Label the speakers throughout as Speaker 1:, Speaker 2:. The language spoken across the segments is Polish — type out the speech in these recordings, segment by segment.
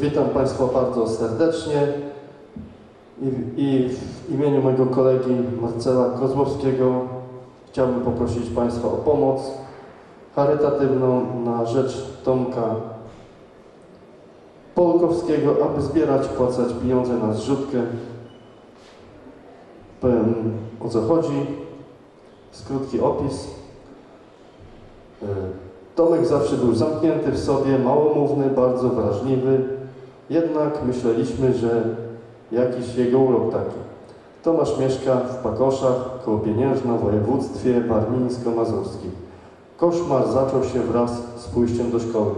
Speaker 1: Witam Państwa bardzo serdecznie i, i w imieniu mojego kolegi Marcela Kozłowskiego chciałbym poprosić Państwa o pomoc charytatywną na rzecz Tomka Polkowskiego, aby zbierać, płacać pieniądze na zrzutkę. Powiem o co chodzi. Skrótki opis. E, Tomek zawsze był zamknięty w sobie, małomówny, bardzo wrażliwy. Jednak myśleliśmy, że jakiś jego urok taki. Tomasz mieszka w Pakoszach, koło Pieniężna, w województwie warmińsko-mazurskim. Koszmar zaczął się wraz z pójściem do szkoły.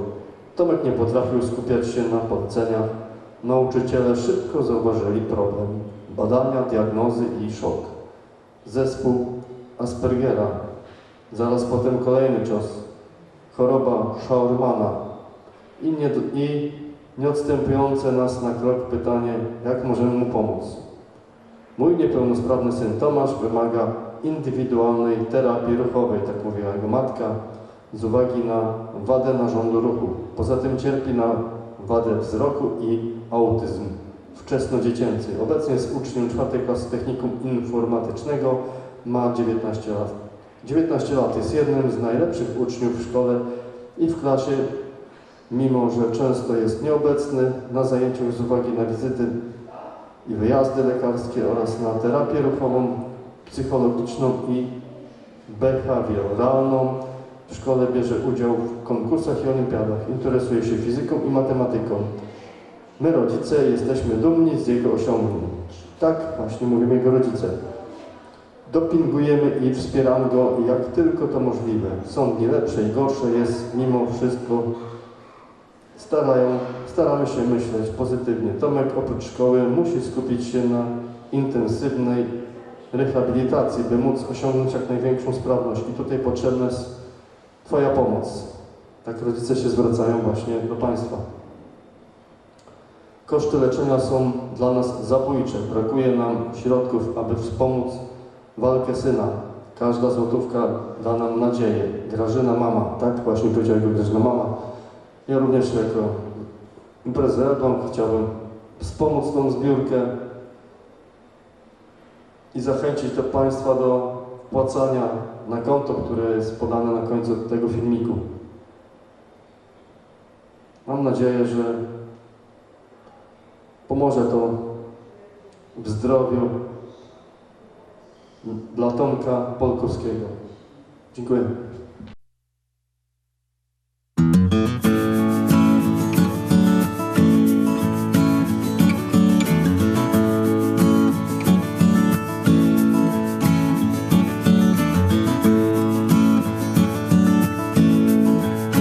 Speaker 1: Tomek nie potrafił skupiać się na poleceniach. Nauczyciele szybko zauważyli problem. Badania, diagnozy i szok. Zespół Aspergera. Zaraz potem kolejny cios. Choroba Schaurmana. I, nie, I nieodstępujące nas na krok pytanie, jak możemy mu pomóc. Mój niepełnosprawny syn Tomasz wymaga indywidualnej terapii ruchowej, tak mówiła jego matka, z uwagi na wadę narządu ruchu. Poza tym cierpi na wadę wzroku i autyzm wczesnodziecięcy. Obecnie jest uczniem czwartej klasy technikum informatycznego, ma 19 lat. 19 lat jest jednym z najlepszych uczniów w szkole i w klasie, mimo że często jest nieobecny na zajęciach z uwagi na wizyty i wyjazdy lekarskie oraz na terapię ruchową, psychologiczną i behawioralną. W szkole bierze udział w konkursach i olimpiadach. Interesuje się fizyką i matematyką. My, rodzice, jesteśmy dumni z jego osiągnięć. Tak właśnie mówimy jego rodzice. Dopingujemy i wspieramy go jak tylko to możliwe. Są dni lepsze i gorsze, jest mimo wszystko starają, staramy się myśleć pozytywnie. Tomek oprócz szkoły musi skupić się na intensywnej rehabilitacji, by móc osiągnąć jak największą sprawność i tutaj potrzebna jest Twoja pomoc. Tak rodzice się zwracają właśnie do Państwa. Koszty leczenia są dla nas zabójcze. Brakuje nam środków, aby wspomóc walkę syna. Każda złotówka da nam nadzieję. Grażyna mama, tak właśnie powiedziała jego Grażyna mama. Ja również jako imprezę chciałbym wspomóc tą zbiórkę i zachęcić do Państwa do wpłacania na konto, które jest podane na końcu tego filmiku. Mam nadzieję, że pomoże to w zdrowiu dla Tomka Polkowskiego. Dziękuję.